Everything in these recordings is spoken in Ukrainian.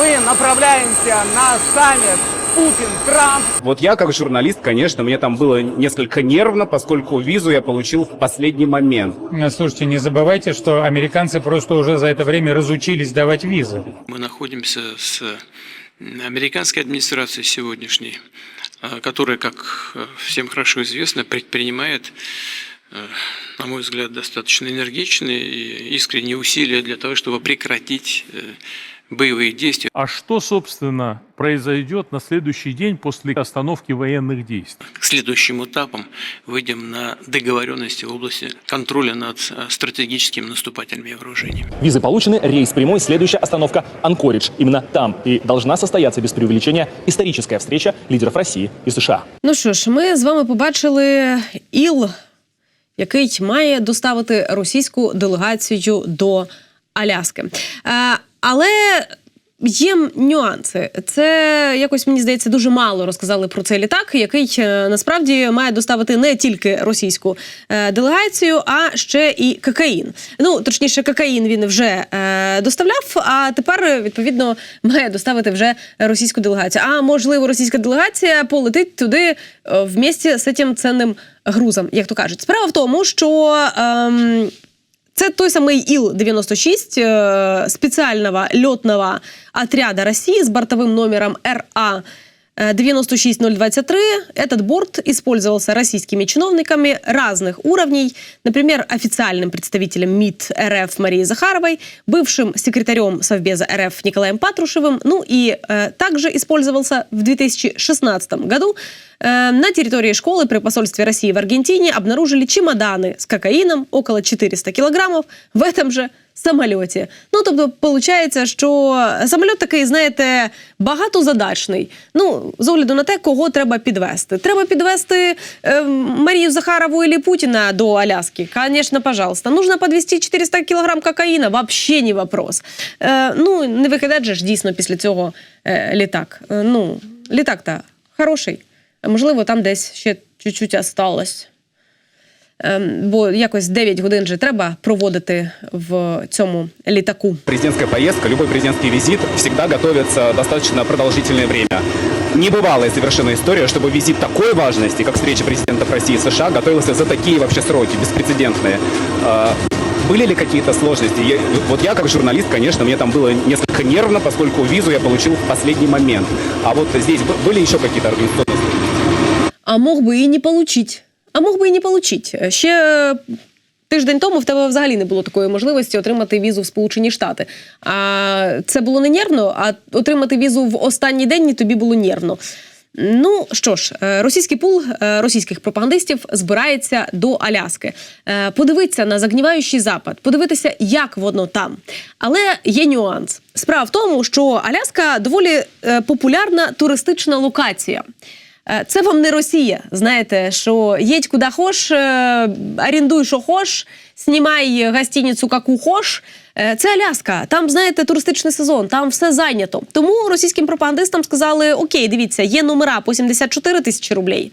мы направляемся на саммит Путин-Трамп. Вот я как журналист, конечно, мне там было несколько нервно, поскольку визу я получил в последний момент. Слушайте, не забывайте, что американцы просто уже за это время разучились давать визы. Мы находимся с американской администрацией сегодняшней, э, которая, как э, всем хорошо известно, предпринимает, э, на мой взгляд, достаточно энергичные и искренние усилия для того, чтобы прекратить э, боевые действия. А что, собственно, произойдет на следующий день после остановки военных действий? К следующим этапам выйдем на договоренности в области контроля над э, стратегическими наступательными вооружениями. Визы получены, рейс прямой, следующая остановка Анкоридж. Именно там и должна состояться без преувеличения историческая встреча лидеров России и США. Ну що ж, ми з вами побачили іл, який має доставити російську делегацію до Аляски. але. Є нюанси. Це якось мені здається дуже мало розказали про цей літак, який е, насправді має доставити не тільки російську е, делегацію, а ще і кокаїн. Ну точніше, кокаїн він вже е, доставляв, а тепер відповідно має доставити вже російську делегацію. А можливо, російська делегація полетить туди е, вместе з цим цінним грузом, як то кажуть. Справа в тому, що. Ем, це той самий Ил-96 э, специального летного отряда России с бортовым номером РА э, 96023. Этот борт использовался российскими чиновниками разных уровней, например, официальным представителем МИД РФ Марией Захаровой, бывшим секретарем Совбеза РФ Николаем Патрушевым, ну и э, также использовался в 2016 году. Э, На территории школы при посольстве России в Аргентине обнаружили чемоданы с кокаином, около 400 килограммов, в этом же самольоті. Ну, тобто, виходить, що самоліт такий, знаєте, багатозадачний. Ну, з огляду на те, кого треба підвести. Треба підвести е, Марію Захарову или Путіна до Аляски. Звісно, пожалуйста. Нужно подвести 400 кілограм кокаїна, вообще не вопрос. Е, ну, не викидати же ж дійсно після цього е, літак. Е, ну, літак-то хороший. Можливо, там десь ще чуть-чуть осталось. Ем, бо якось 9 годин же треба проводити в цьому літаку. Президентская поездка, любой президентский визит всегда готовится достаточно продолжительное время. Небывалая совершенно история, чтобы визит такой важности, как встреча президентов России и США, готовился за такие вообще сроки, беспрецедентные. А, Были ли какие-то сложности? Я- вот я как журналист, конечно, мне там было несколько нервно, поскольку визу я получил в последний момент. А вот здесь б- были еще какие-то организационные А мог би і не получить. А мог би і не получить. Ще тиждень тому в тебе взагалі не було такої можливості отримати візу в Сполучені Штати. А це було не нервно, а отримати візу в останній день тобі було нервно. Ну що ж, е, російський пул е, російських пропагандистів збирається до Аляски. Е, Подивитися на загніваючий запад, подивитися, як воно там. Але є нюанс. Справа в тому, що Аляска доволі популярна туристична локація. Е, Це вам не Росія. Знаєте, що їдь куди хош, е, орендуй, що хош, знімай гостиницю, яку хош. Е, Це Аляска. Там, знаєте, туристичний сезон, там все зайнято. Тому російським пропагандистам сказали: Окей, дивіться, є номера по 74 тисячі рублей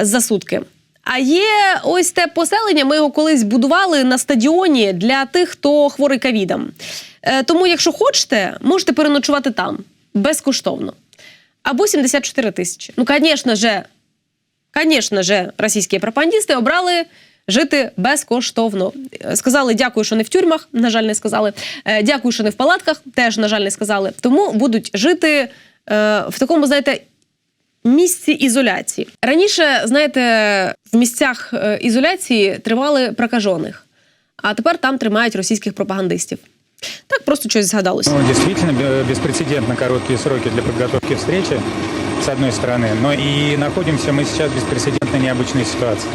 за сутки. А є ось те поселення. Ми його колись будували на стадіоні для тих, хто хворий ковідом. Тому, якщо хочете, можете переночувати там безкоштовно. Або 74 тисячі. Ну, звісно же, звісно же, російські пропагандисти обрали жити безкоштовно. Сказали дякую, що не в тюрмах. На жаль, не сказали. Е, Дякую, що не в палатках. Теж, на жаль, не сказали. Тому будуть жити е, в такому, знаєте, місці ізоляції. Раніше, знаєте, в місцях е, ізоляції тримали прокажених, а тепер там тримають російських пропагандистів. Так просто щось згадалося. Ну, действительно, бе- беспрецедентно короткие сроки для подготовки встречи, с одной стороны, но и находимся мы сейчас в беспрецедентно необычной ситуации.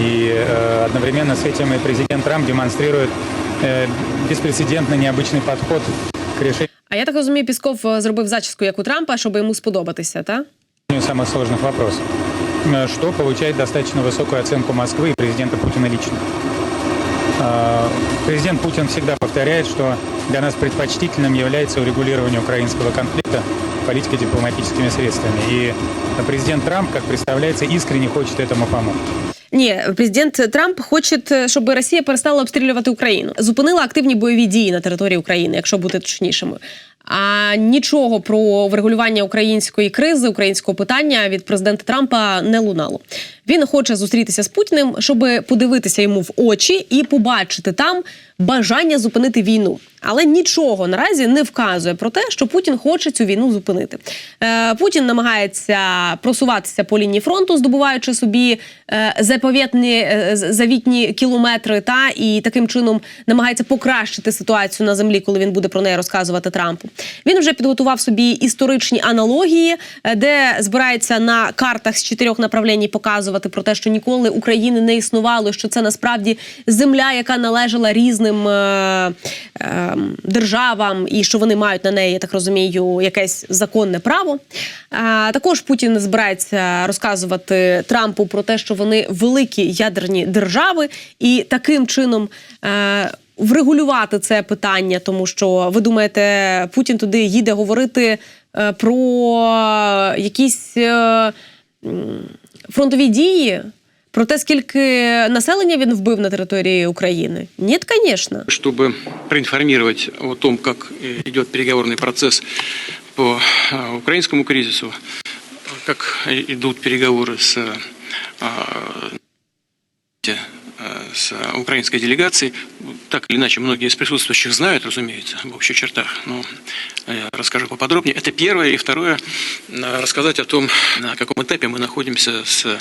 И э, одновременно с этим и президент Трамп демонстрирует э, беспрецедентно необычный подход к решению А я так розумію, Пісков е, зробив зачіску, як у Трампа, щоб йому сподобатися, так? самых сложных вопросов, э, что получает достаточно высокую оценку Москвы и президента Путина лично. Э, Президент Путин всегда повторяет, что для нас предпочтительным является урегулирование украинского конфликта политико-дипломатическими средствами. И президент Трамп, как представляется, искренне хочет этому помочь. Ні, президент Трамп хоче, е, щоб Росія перестала обстрілювати Україну, зупинила активні бойові дії на території України, якщо бути точнішими. А нічого про врегулювання української кризи, українського питання від президента Трампа не лунало. Він хоче зустрітися з Путіним, щоб подивитися йому в очі і побачити там бажання зупинити війну. Але нічого наразі не вказує про те, що Путін хоче цю війну зупинити. Е, Путін намагається просуватися по лінії фронту, здобуваючи собі е, заповітні е, завітні кілометри, та і таким чином намагається покращити ситуацію на землі, коли він буде про неї розказувати Трампу. Він вже підготував собі історичні аналогії, е, де збирається на картах з чотирьох направлень показувати про те, що ніколи України не існувало, що це насправді земля, яка належала різним е, е, державам, і що вони мають на неї, я так розумію, якесь законне право. А, також Путін збирається розказувати Трампу про те, що вони великі ядерні держави, і таким чином. Е, Врегулювати це питання, тому що ви думаєте, Путін туди їде говорити е, про якісь е, фронтові дії, про те, скільки населення він вбив на території України? Ні, звісно. чтобы проинформировать о том, как э, идет переговорный процесс по э, украинскому кризису, как идут переговоры с, э, э, с украинской делегацией. Так или иначе, многие из присутствующих знают, разумеется, в общих чертах, но я расскажу поподробнее. Это первое. И второе, э, рассказать о том, на каком этапе мы находимся с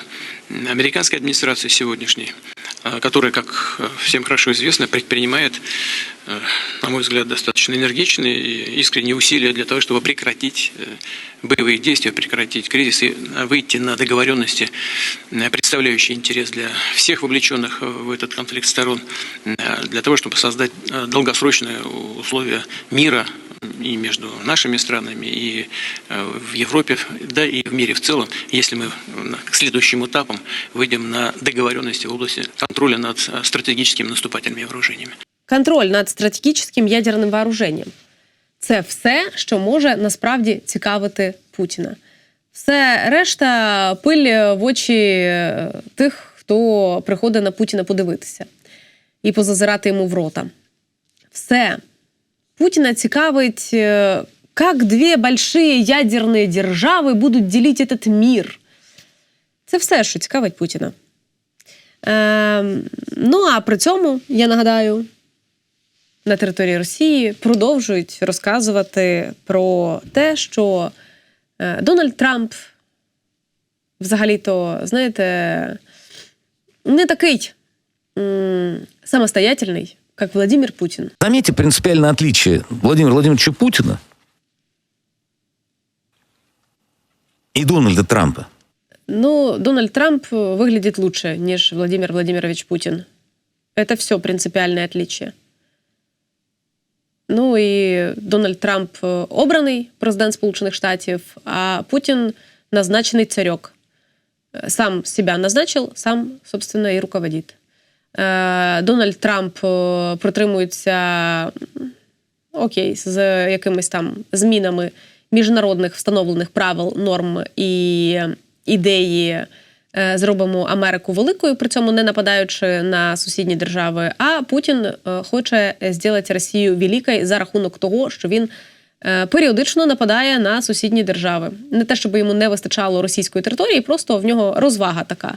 американской администрацией сегодняшней, э, которая, как э, всем хорошо известно, предпринимает, э, на мой взгляд, достаточно энергичные и искренние усилия для того, чтобы прекратить боевые действия, прекратить кризис и выйти на договоренности, представляющие интерес для всех вовлеченных в этот конфликт сторон, для того, чтобы создать долгосрочные условия мира и между нашими странами, и э, в Европе, да и в мире в целом, если мы на- к следующим этапам выйдем на договоренности в области контроля над э, стратегическими наступательными вооружениями. Контроль над стратегічним ядерним вооруженням. Це все, що може насправді цікавити Путіна. Все решта пиль в очі е, тих, хто приходить на Путіна подивитися і позазирати йому в рота. Все. Путіна цікавить, е, як дві большие ядерні держави будуть ділити этот мир. Це все, що цікавить Путіна. Ем, ну а при цьому, я нагадаю, на території Росії продовжують розказувати про те, що е, Дональд Трамп взагалі-то, знаєте, не такий самостоятельний, як Владимир Путін. Заметьте принципиальное отличие Владимира Владимировича Путина и Дональда Трампа. Ну, Дональд Трамп выглядит лучше, ніж Владимир Владимирович Путін. Это все принципиальное отличие. Ну і Дональд Трамп е, обраний президент Сполучених Штатів, а Путін назначений царек. Е, Сам себя назначил, сам, собственно, і руководит. Е, Дональд Трамп протримується окей, з якимись там змінами міжнародних встановлених правил, норм і ідеї е, зробимо Америку великою, при цьому не нападаючи на сусідні держави. А Путін е, хоче зробити Росію великою за рахунок того, що він періодично нападає на сусідні держави. Не те, щоб йому не вистачало російської території, просто в нього розвага така.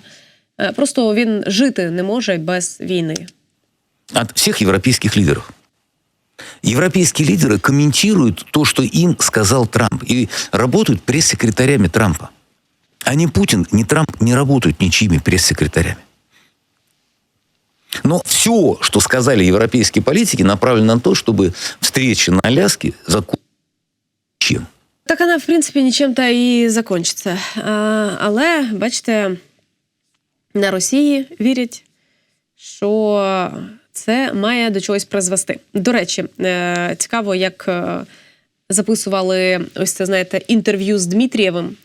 Е, Просто він жити не може без війни. От всех европейских лидеров. Европейские лидеры комментируют то, что им сказал Трамп. И работают пресс-секретарями Трампа. А ни Путин, ни Трамп не работают ничьими пресс-секретарями. Но все, что сказали европейские политики, направлено на то, чтобы встреча на Аляске закончилась чем? Так вона, в принципі, нічим та і закінчиться. А, але, бачите, на Росії вірять, що це має до чогось призвести. До речі, е, цікаво, як е, записували ось це, знаєте, інтерв'ю з Дмитрієвим.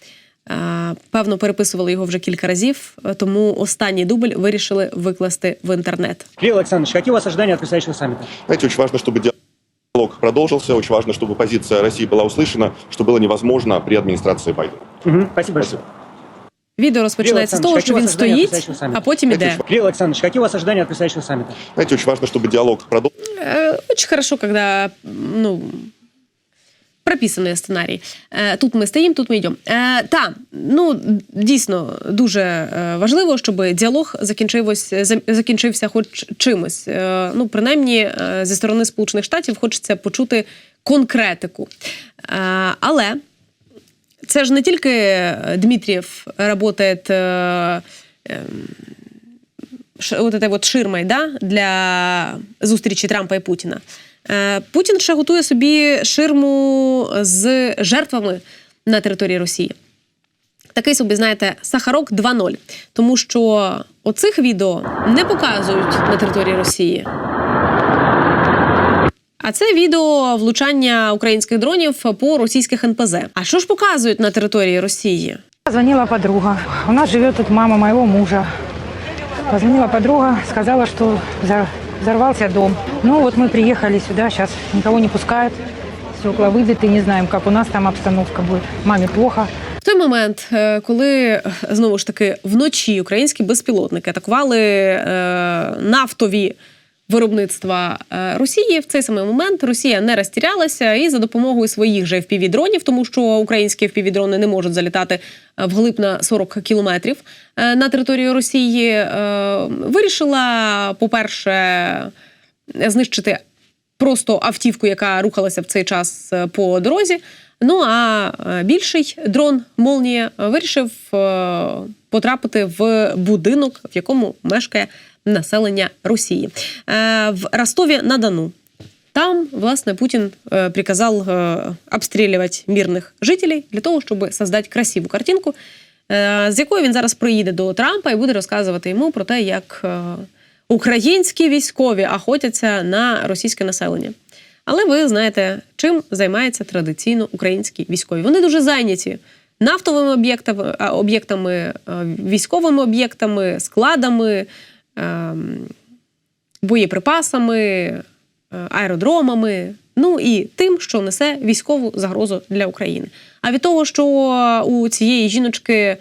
Е, Певно, переписували його вже кілька разів, е, тому останній дубль вирішили викласти в інтернет. Кирилл Александрович, какие у вас ожидания от предстоящего саммита? Знаете, очень важно, чтобы диалог продолжился, очень важно, чтобы позиция России была услышана, что было невозможно при администрации Байдена. Мгм, спасибо большое. Спасибо. Відео розпочинається з того, що він стоїть, а потім іде. Кирилл Александрович, какие у вас ожидания от предстоящего саммита? Знаете, очень важно, чтобы диалог продолжился. Э, Очень хорошо, когда ну, прописаний сценарій. Е, тут ми стоїмо, тут ми йдемо. Е, та, ну дійсно дуже е, важливо, щоб діалог закінчився, закінчився хоч чимось. Е, ну, принаймні, е, зі сторони Сполучених Штатів хочеться почути конкретику. Е, але це ж не тільки Дмитрієв працює е, ш- от этой от ширмой да, для зустрічі Трампа і Путіна. Е, Путін ще готує собі ширму з жертвами на території Росії. Такий собі, знаєте, Сахарок 2.0. Тому що оцих відео не показують на території Росії. А це відео влучання українських дронів по російських НПЗ. А що ж показують на території Росії? Звонила подруга. У нас живет тут мама моего мужа. Позвонила подруга, сказала, что взор- взорвался дом. Ну вот мы приехали сюда, сейчас никого не пускают. Стекла выбиты, не знаем, как у нас там обстановка будет. Маме плохо. В той момент, е, коли е, знову ж таки вночі українські безпілотники атакували е, нафтові виробництва е, Росії, в цей самий момент Росія не розтірялася і за допомогою своїх же FPV-дронів, тому що українські FPV-дрони не можуть залітати е, вглиб на 40 кілометрів е, на територію Росії, вирішила, по-перше, знищити просто автівку, яка рухалася в цей час по дорозі. Ну а більший дрон Молнія вирішив потрапити в будинок, в якому мешкає населення Росії Е, в Ростові на Дону. Там, власне, Путін е, приказав е, обстрілювати мирних жителів для того, щоб создати красиву картинку, з якою він зараз приїде до Трампа і буде розказувати йому про те, як українські військові охотяться на російське населення. Але ви знаєте, чим займаються традиційно українські військові. Вони дуже зайняті нафтовими об'єктами, об'єктами, військовими об'єктами, складами, боєприпасами, е, аеродромами, ну і тим, що несе військову загрозу для України. А від того, що у цієї жіночки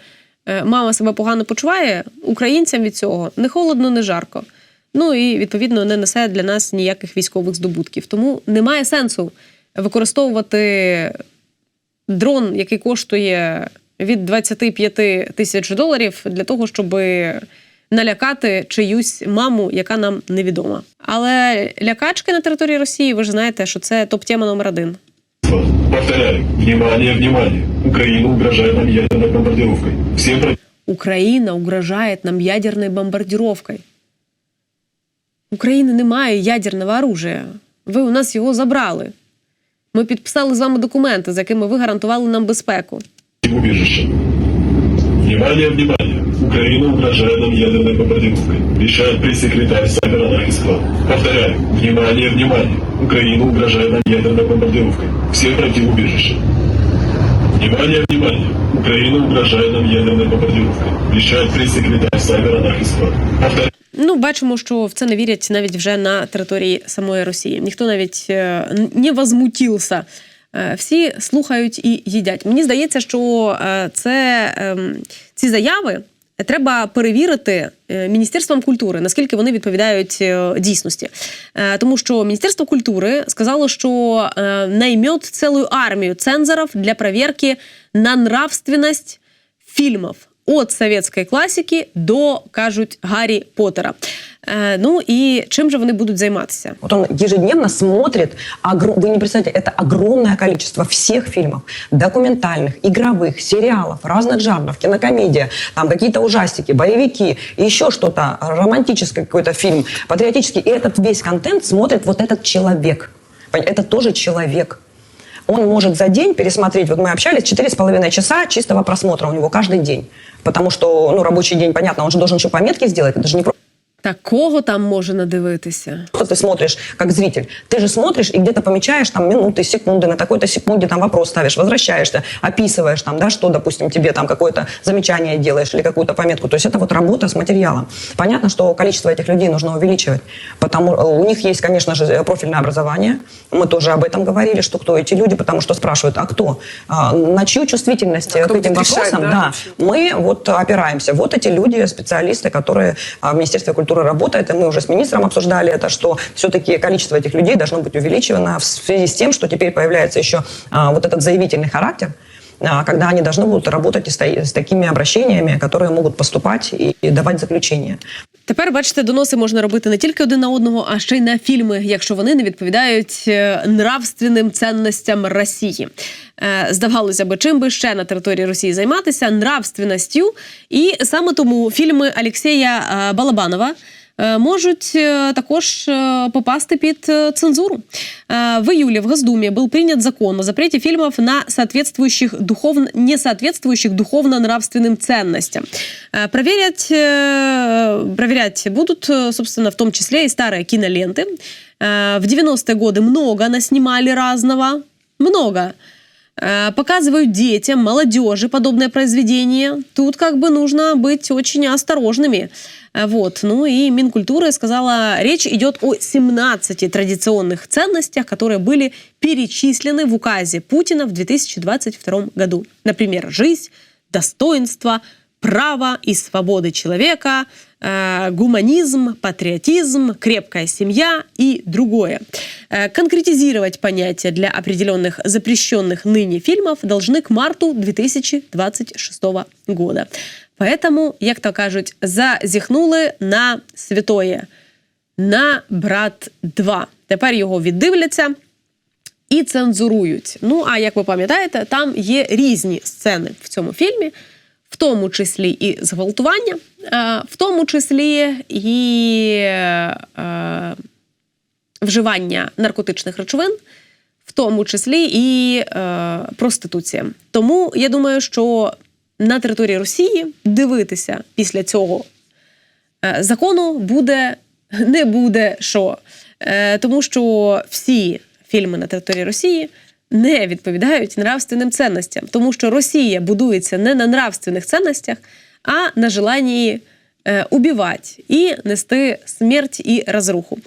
е, мама себе погано почуває, українцям від цього не холодно, не жарко. Ну і відповідно не несе для нас ніяких військових здобутків. Тому немає сенсу використовувати дрон, який коштує від 25 тисяч доларів, для того, щоб налякати чиюсь маму, яка нам невідома. Але лякачки на території Росії, ви ж знаєте, що це топ-тема номер один. Повторяю, внимание, внимание. Украина угрожает нам ядерной бомбардировкой. Всем про- Україна угрожає нам ядерною бомбардировкою. України немає ядерного оружия. Ви у нас його забрали. Ми підписали з вами документи, за якими ви гарантували нам безпеку. Внимание, внимание. Украина угрожает ядерной бомбардировкой. Вещает пресс-секретарь Саймер Анахисклав. Повторяю, внимание, внимание. Украина угрожает ядерной бомбардировкой. Всем пройти убежище. Внимание, внимание. Украина угрожает нам ядерной бомбардировкой. Вещает пресс-секретарь Саймер Анахисклав. Повторяю. Ну, бачимо, що в це не вірять навіть вже на території самої Росії. Ніхто навіть е, не возмутився. Е, Всі слухають і їдять. Мені здається, що е, це ем, ці заяви треба перевірити е, Міністерством культури, наскільки вони відповідають е, дійсності. Е, Тому що Міністерство культури сказало, що наймет цілу армію цензорів для перевірки на нравственність фільмів. От советської класики до кажуть Гаррі Поттера. Е, ну і чим же вони будуть займатися? Вот он ежедневно смотрит, огр- вы не представляете, это огромное количество всех фильмов, документальных, игровых, сериалов, разных жанров, кинокомедия, там какие-то ужастики, боевики, и еще что-то, романтический какой-то фильм, патриотический. И этот весь контент смотрит вот этот человек. Пон- Это тоже человек. Он может за день пересмотреть, вот мы общались, 4,5 часа чистого просмотра у него каждый день. Потому что, ну, рабочий день, понятно, он же должен еще пометки сделать, это же не просто Такого там може надивитися. ты смотришь как зритель. Ты же смотришь и где-то помечаешь там минуты, секунды, на такой-то секунде там вопрос ставишь, возвращаешься, описываешь там, да, что, допустим, тебе там какое-то замечание делаешь или какую-то пометку. То есть это вот работа с материалом. Понятно, что количество этих людей нужно увеличивать, потому э, у них есть, конечно же, профильное образование. Мы тоже об этом говорили, что кто эти люди, потому что спрашивают, а кто? А, на чью чувствительность э, к этим вопросам? да, мы вот опираемся. Вот эти люди, специалисты, которые а, в Министерстве культуры который работает, и мы уже с министром обсуждали это, что все-таки количество этих людей должно быть увеличивано в связи с тем, что теперь появляется еще а, вот этот заявительный характер, а, когда они должны будут работать с, та- с такими обращениями, которые могут поступать и давать заключение. Тепер, бачите, доноси можна робити не тільки один на одного, а ще й на фільми, якщо вони не відповідають е, нравственним цінностям Росії. Е, Здавалося би, чим би ще на території Росії займатися нравственностю. І саме тому фільми Алексея е, Балабанова. Можуть також попасти під цензуру. В июле в Госдуме был принят закон о запрете фильмов на соответствующих духовно, не соответствующих духовно-нравственным ценностям. Э, Проверять, э, проверять будут, э, собственно, в том числе и старые киноленты. В 90-е годы много наснимали разного. Много. Показывают детям, молодежи подобное произведение. Тут как бы нужно быть очень осторожными. Э, Вот. Ну и Минкультура сказала, речь идет о 17 традиционных ценностях, которые были перечислены в указе Путина в 2022 году. Например, жизнь, достоинство, право и свободы человека, э, гуманизм, патриотизм, крепкая семья и другое. Э, Конкретизировать понятия для определенных запрещенных ныне фильмов должны к марту 2026 года. Поэтому, як то кажуть, зазіхнули на святоє, на брат 2. Тепер його віддивляться і цензурують. Ну а як ви пам'ятаєте, там є різні сцени в цьому фільмі, в тому числі і зґвалтування, е, в тому числі і е, вживання наркотичних речовин, в тому числі і е, проституція. Тому я думаю, що на території Росії дивитися після цього закону буде не буде що. Тому що всі фільми на території Росії не відповідають нравственним цінностям, тому що Росія будується не на нравственних цінностях, а на желанні е, убивати і нести смерть і розруху.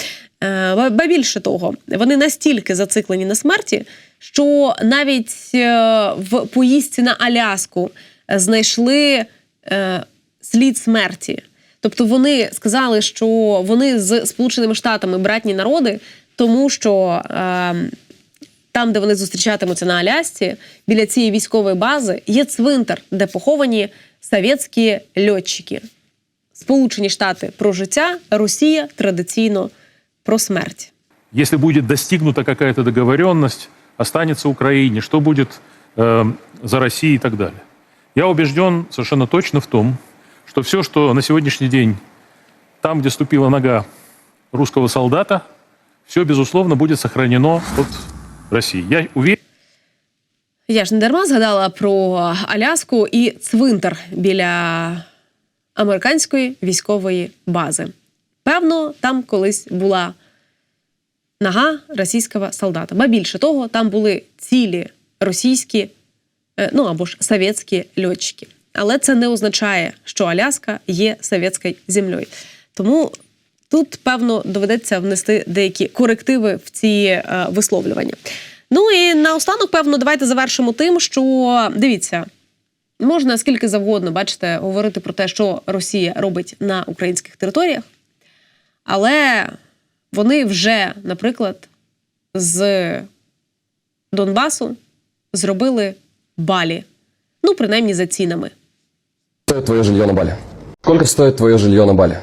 Е, ба- більше того, вони настільки зациклені на смерті, що навіть е, в поїздці на Аляску е, знайшли е, слід смерті. Тобто вони сказали, що вони з Сполученими Штатами братні народи, тому що е, там, де вони зустрічатимуться на Алясці, біля цієї військової бази, є цвинтар, де поховані совєтські льотчики. Сполучені Штати про життя, Росія традиційно про смерть. Если будет достигнута какая-то договоренность, останется Украине, что будет э, за Россией и так далее. Я убежден совершенно точно в том, что все, что на сегодняшний день там, где ступила нога русского солдата, все, безусловно, будет сохранено от России. Я уверен, Я ж не дарма згадала про Аляску і цвинтар біля американської військової бази. Певно, там колись була нога російського солдата. Ба більше того, там були цілі російські, е, ну або ж совєтські льотчики. Але це не означає, що Аляска є совєтською землею. Тому тут, певно, доведеться внести деякі корективи в ці е, висловлювання. Ну і наостанок, певно, давайте завершимо тим, що дивіться, можна скільки завгодно, бачите, говорити про те, що Росія робить на українських територіях, але вони вже, наприклад, з Донбасу зробили балі. Ну, принаймні за цінами. стоит твое жилье на Бали? Сколько стоит твое жилье на Бали?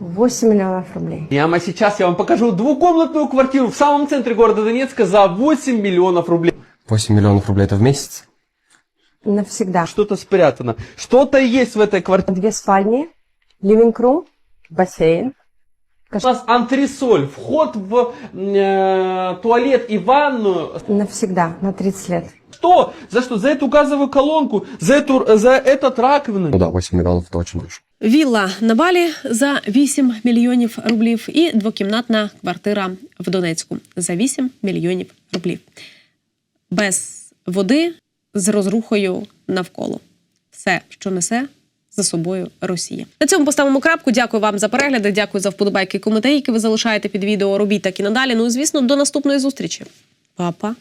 8 миллионов рублей. Прямо сейчас я вам покажу двухкомнатную квартиру в самом центре города Донецка за 8 миллионов рублей. 8 миллионов рублей это в месяц? Навсегда. Что-то спрятано. Что-то есть в этой квартире. Две спальни, living-room, бассейн. У нас антресоль, вход в э, туалет и ванную. Навсегда, на 30 лет. Что? За что? За эту газовую колонку? За, эту, за этот раковину? Ну да, 8 миллионов это очень дешево. Вілла на Балі за 8 мільйонів рублів і двокімнатна квартира в Донецьку за 8 мільйонів рублів. Без води з розрухою навколо. Все, що несе за собою Росія. На цьому поставимо крапку. Дякую вам за перегляди. Дякую за вподобайки і коментарі, які ви залишаєте під відео. Робіть так і надалі. Ну і звісно, до наступної зустрічі. Па-па.